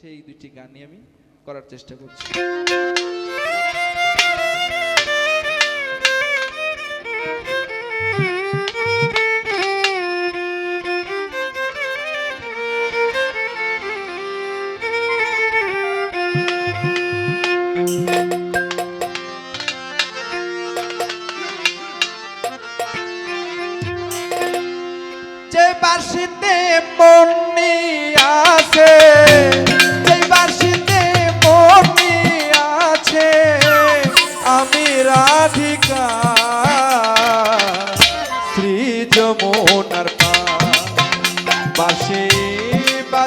সেই দুইটি গানই আমি করার চেষ্টা করছি।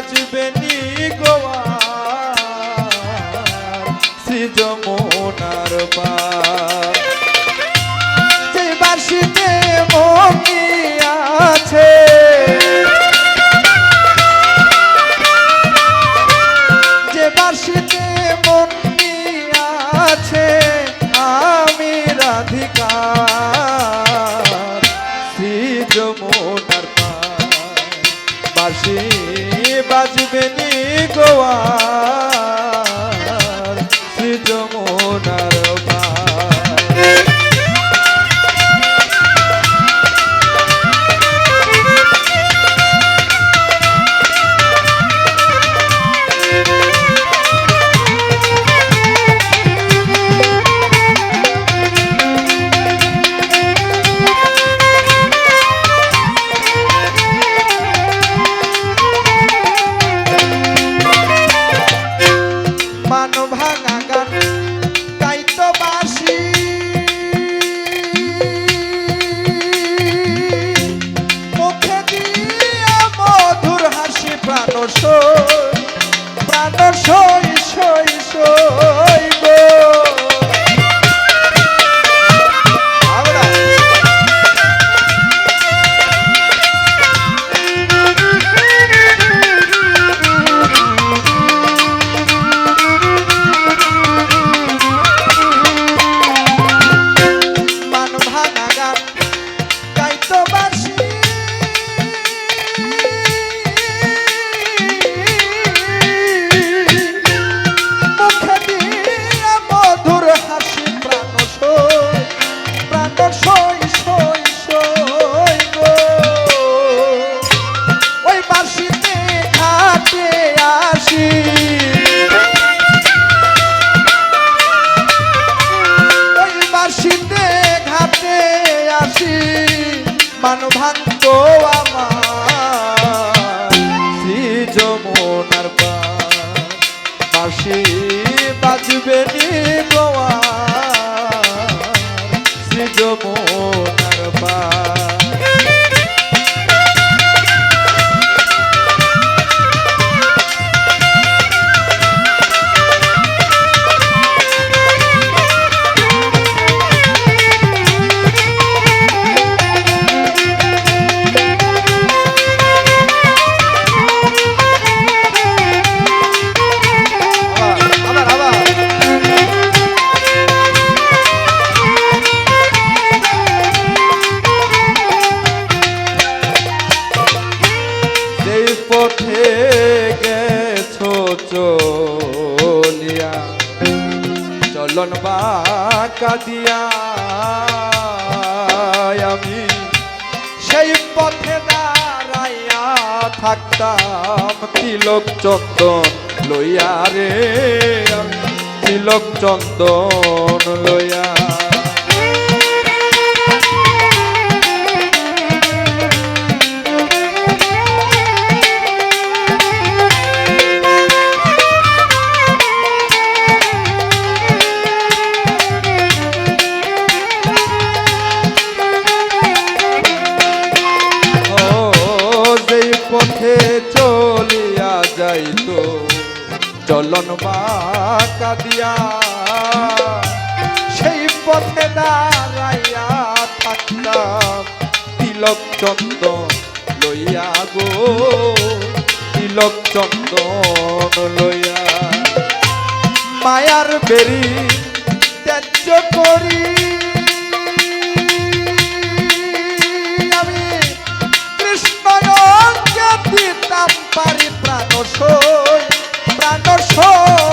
বাজবে মান ভাঙ্গ আমার। বাজবে নি গোয়া। শ্রী চলন বাঁকা দিয়া আমি সেই পথে দাঁড়াইয়া থাকতাম। তিলক চন্দন লইয়া রে, আমি তিলক চন্দন লইয়া চলন বাঁকা দিয়া, সেই পথে দাঁড়াইয়া থাকতাম তিলক চন্দন লইয়া গো, তিলক চন্দন লইয়া। মায়ার বেরি ত্যায্য করি Oh!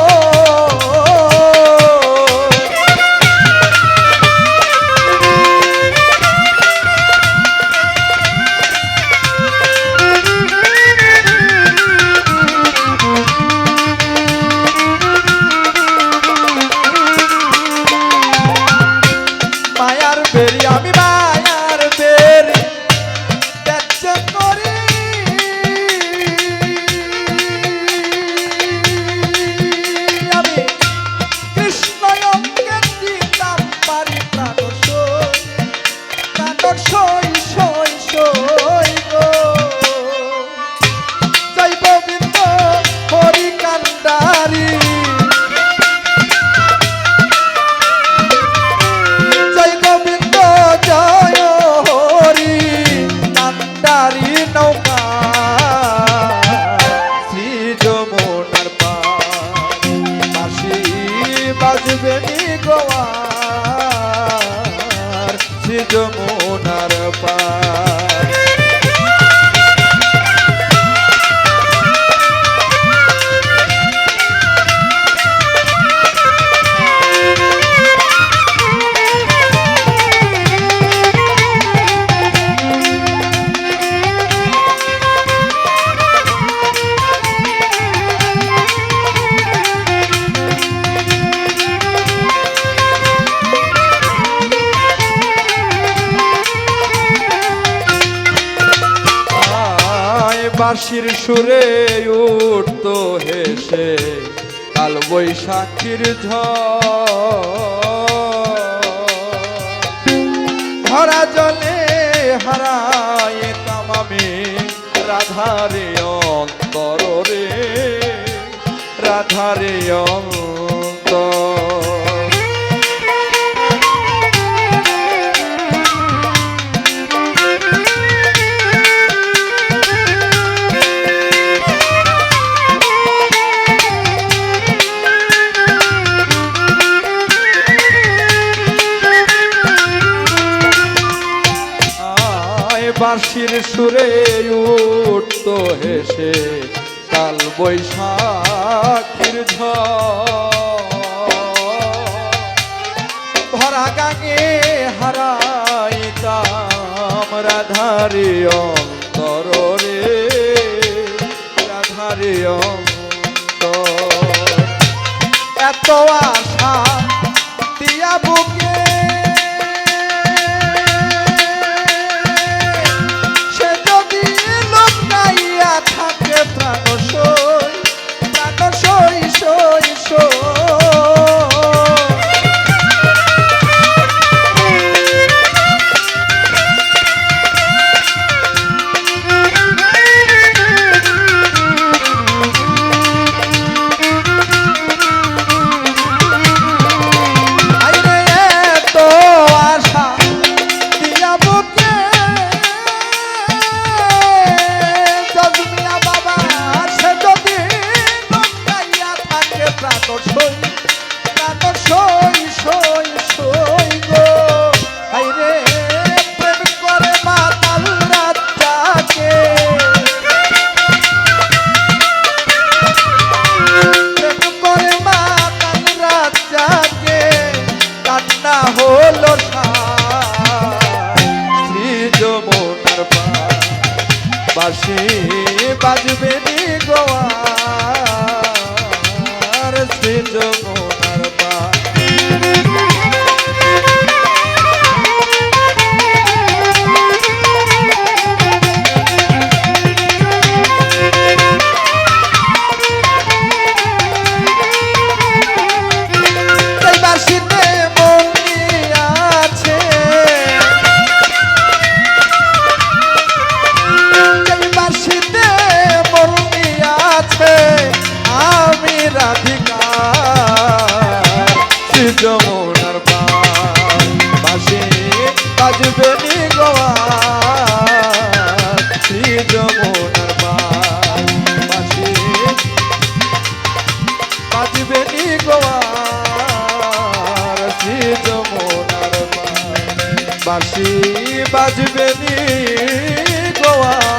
নি গোয়ার শ্রী যমুনার পার বাঁশির সুরে উঠত হেসে, কাল বৈশাখীর ঝরা জলে হারায় তামামি রাধারে অন্তর রে রাধারে অন্তর বাঁশির সুরে উঠত হেসে, কাল বৈশাখীর ভরা গাঙে হারাইতাম রাধারে অন্তর রে, রাধারে অন্তর। এত আশা বাসি বাজবে বাঁশি বাজবে নি গোয়ার